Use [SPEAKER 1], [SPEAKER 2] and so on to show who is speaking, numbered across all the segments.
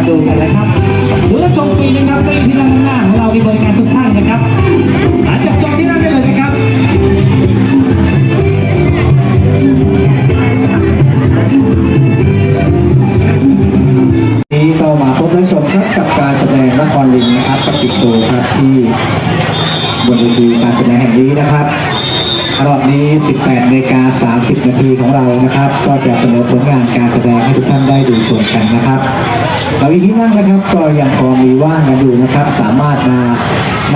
[SPEAKER 1] มาดูกันนะครับดูและชมฟรีนะครับก็ที่นั่งข้างหน้าของเรามีบริการทุกท่านนะครับหลังจากจบที่นั่นได้เลยนะครับนี้ก็มาพบและชมครับกับการแสดงละครลิงนะครับกับกิโชว์ครับที่บนเวทีการแสดงแห่งนี้นะครับ รอบนี้ 18นาฬิกา30 นาทีของเรานะครับ ก็จะเสนอผลงานการแสดงให้ทุกท่านได้ดูชมกันนะครับเราอีกที่นั่งนะครับก็ยังพอมีว่างกันอยู่นะครับ สามารถมา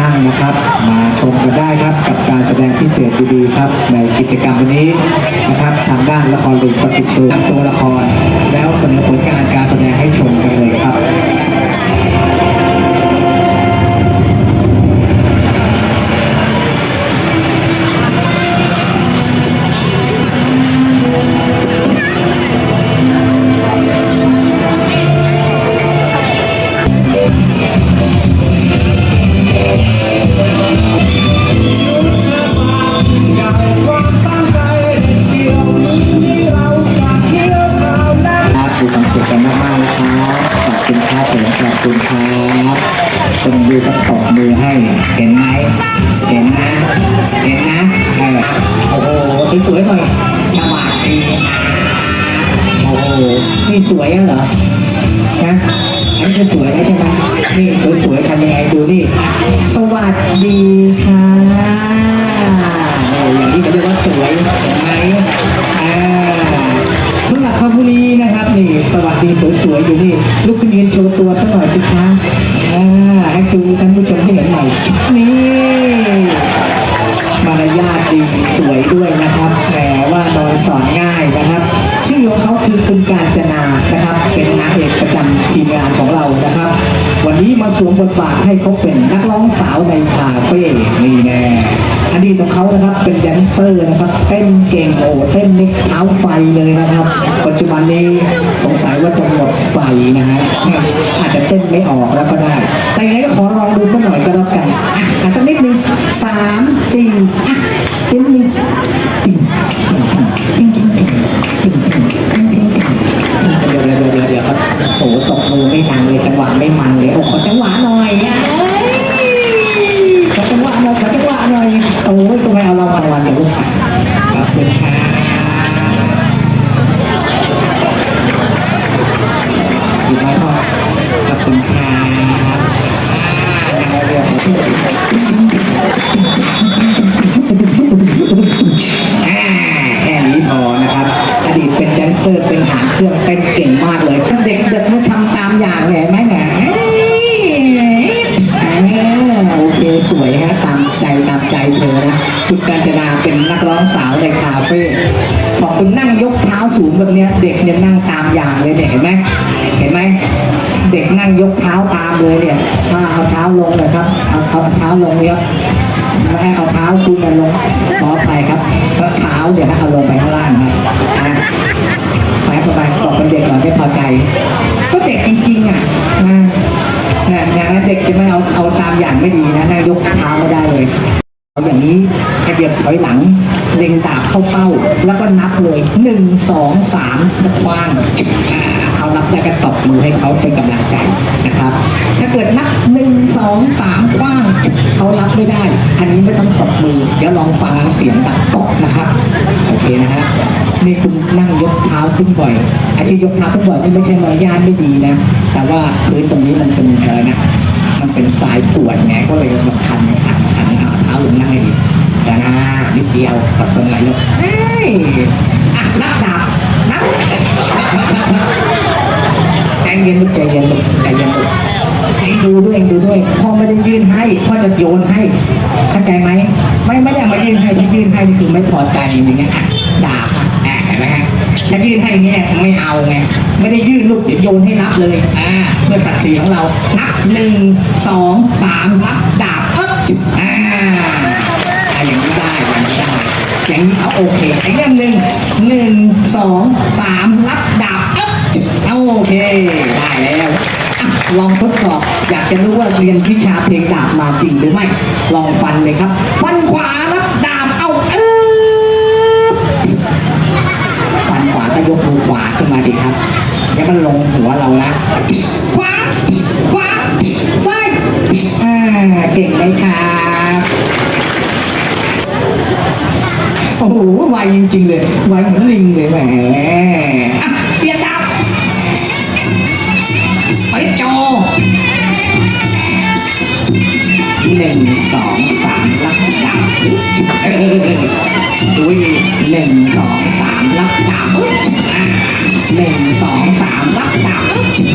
[SPEAKER 1] นั่งนะครับ มาชมกันได้ครับกับการแสดงพิเศษดีๆครับ ในกิจกรรมวันนี้นะครับทางด้านละครลิงปฏิโชว์นำตัวละคร แล้วเสนอผลงานการแสดงให้ชมกันเลยครับครับ อบคุณครับคนดูก็ตบมือให้ เห็นไหม เห็นนะ เห็นนะเออโอ้โหสวยๆหน่อยสวัสดีนะโอ้โหนี่สวยอะเหรอนะอันนี้สวยแล้วใช่ไหมนี่สวยๆทำยังไงดูนี่สวัสดีค่ะอย่างนี้เขาเรียกว่าสวย บทบาทให้เขาเป็นนักร้องสาวในคาเฟ่นี่แน่อันนี้ของเขานะครับเป็นแดนเซอร์นะครับเต้นเก่งโอ้เต้นนิกเท้าไฟเลยนะครับ ปัจจุบันนี้สงสัยว่าจะหมดไฟนะฮะอาจจะเต้นไม่ออกแล้วก็ได้ แต่ยังไงก็ขอลองดูสักหน่อยก็แล้วกันอะสักนิดนึงสามสี่อะเต้นนิดโอ้ตกมือไม่ดังเลยจังหวะไม่มันเลยโอ้คน รื่องเต้นเก่งมากเลยเด็กเด็กมาทำตามอย่างเลยไหมเนี่ยโอเคสวยฮะตามใจตามใจเธอนะคุณกาญจนาเป็นนักร้องสาวในคาเฟ่พอคุณนั่งยกเท้าสูงแบบเนี้ยเด็กเนี่ยนั่งตามอย่างเลยเนี่ยเห็นไหมเห็นไหมเด็กนั่งยกเท้าตามเลยเนี่ยถ้าเอาเท้าลงเลยครับเอาเอาเท้าลงเลยครับไม่ให้เอาเท้าคุณมาลงขอไป ก็เด็กจริงๆอะนะนะอย่างนั้นเด็กจะไม่เอาเอาตามอย่างไม่ดีนะนะยกเท้าไม่ได้เลยเอาอย่างนี้ขยับถอยหลังเล็งดาบเข้าเป้า แล้วก็นับเลยหนึ่งสองสามแล้วคว้างเขานับได้ก็ตบมือให้เขาเป็นกำลังใจนะครับ ถ้าเกิดนับหนึ่งสองสามคว้างเขารับไม่ได้ อันนี้ไม่ต้องตบมือ เดี๋ยวลองฟังเสียงดัง ไอ้ที่ยกเท้าขึ้นบ่อยนี่ไม่ใช่มารยาทไม่ดีนะ แต่ว่าพื้นตรงนี้มันเป็นอะไรนะ มันเป็นทรายปวดไงก็เลยแบบคันคันคันเอาเท้าลงนั่งให้ดีเดี๋ยวนะนิดเดียวกดตรงไหนลูกเฮ้ยอะนับดาบนับใจเย็นลูกใจเย็นลูกใจเย็นลูกเองดูด้วยเองดูด้วยพ่อไม่ได้ยื่นให้พ่อจะโยนให้เข้าใจไหมไม่ไม่ได้มายื่นให้ที่ยื่นให้นี่คือไม่พอใจอย่างเงี้ยด่าอะแอบเห็ นะฮะถ้ายื่นให้อย่างเงี้ยไม่เอาไงไม่ได้ยื่นลูกเดี๋ยวโยนให้นับเลยอ่าเพื่อศักดิ์ศรีของเรานับหนึ่งสองสามนับดาบอ๊บอ่าอย่างนี้ได้อย่างนี้ได้อย่างนี้เขาโอเคอีกเรื่องหนึ่งหนึ่งสองสามรับดาบอ๊บโอเคได้แล้วอลองทดสอบ อยากจะรู้ว่าเรียนวิชาเพลงดาบมาจริงหรือไม่ ลองฟันเลยครับ ฟันขวา มาดิครับเดี๋วมันลงหัวเราละขวาขวาซ้ายอ่าเก่งไหมครับโอ้โหไวจริงๆเลยไวเหมือนลิงเลยแหม่เปล่าบไปโจหนึ่งสองสามลักดา
[SPEAKER 2] บอุ้ยหนึ่งสองสามลักดาบ หนึ่งสอง
[SPEAKER 1] สามรับสาม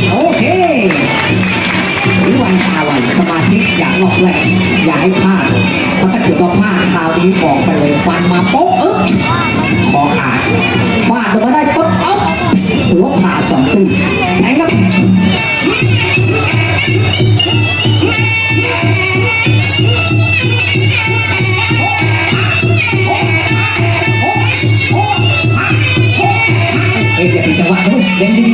[SPEAKER 1] Thank you.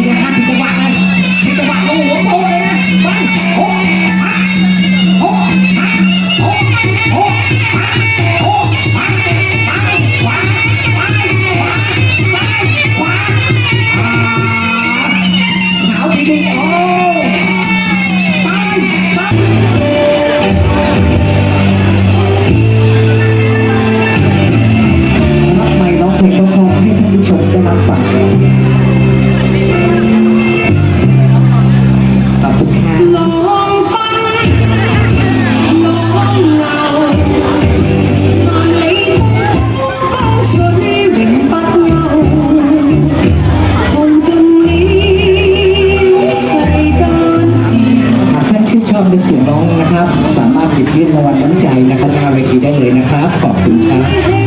[SPEAKER 1] ต้องเป็เสียงร้องนะครับ สามารถหยิบยื่นรางวัลน้ำใจนะครับหน้าเวทีได้เลยนะครับ ขอบคุณครับ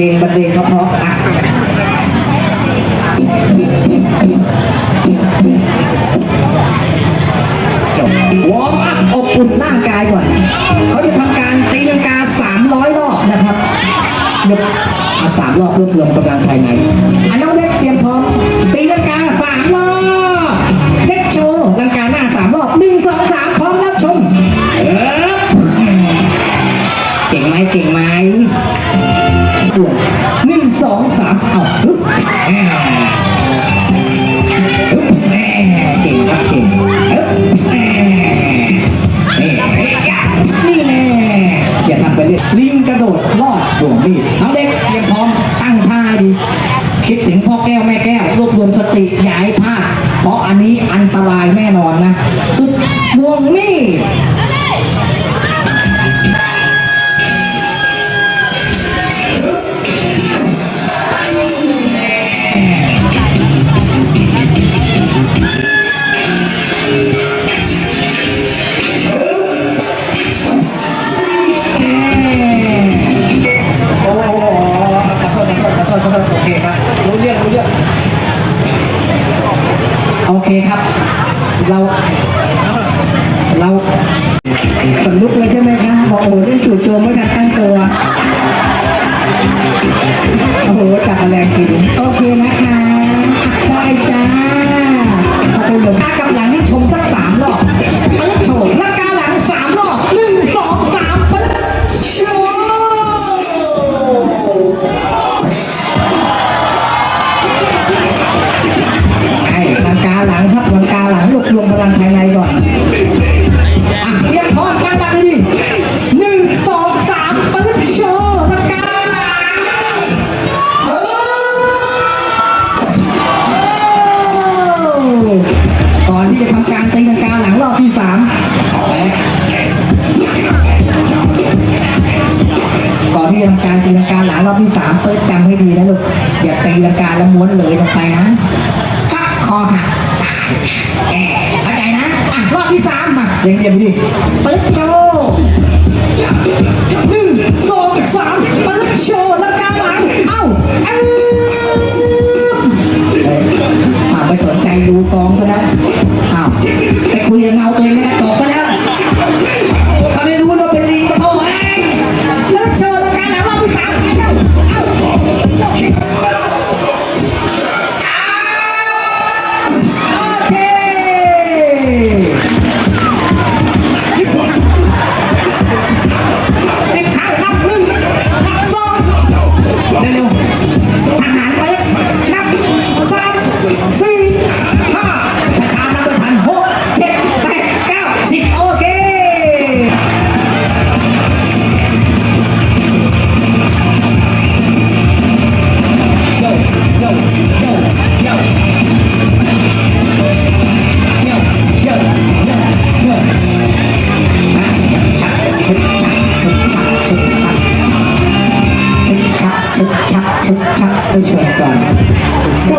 [SPEAKER 1] ลงบรรเลงเพราะๆอะจบวอร์มอัพอบอุ่นร่างกายก่อน เขาจะทำการตีลังกา 300 รอบนะครับยกอาสามรอบเพื่อเพิ่มกำลังภายในอันน้องเด็กเตรียมพร้อมตีลังกา 3 รอ นี้อันตรายแน่นอนนะ สุดวงนี่ เคครับ เรา ทำการตีลังกาหลังรอบที่สามก่อนที่จะทำการตีลังกาหลังรอบที่สามเปิดจำให้ดีนะลูกอย่าตีลังกาแล้วม้วนเลยลงไปนะกักคอหักตายเข้าใจนะรอบที่สามมาเรียงเรียงดิเปิดโชว์หนึ่งสองสามเปิดโชว์ลังกาหลังเอ้าเอ้า Push that side.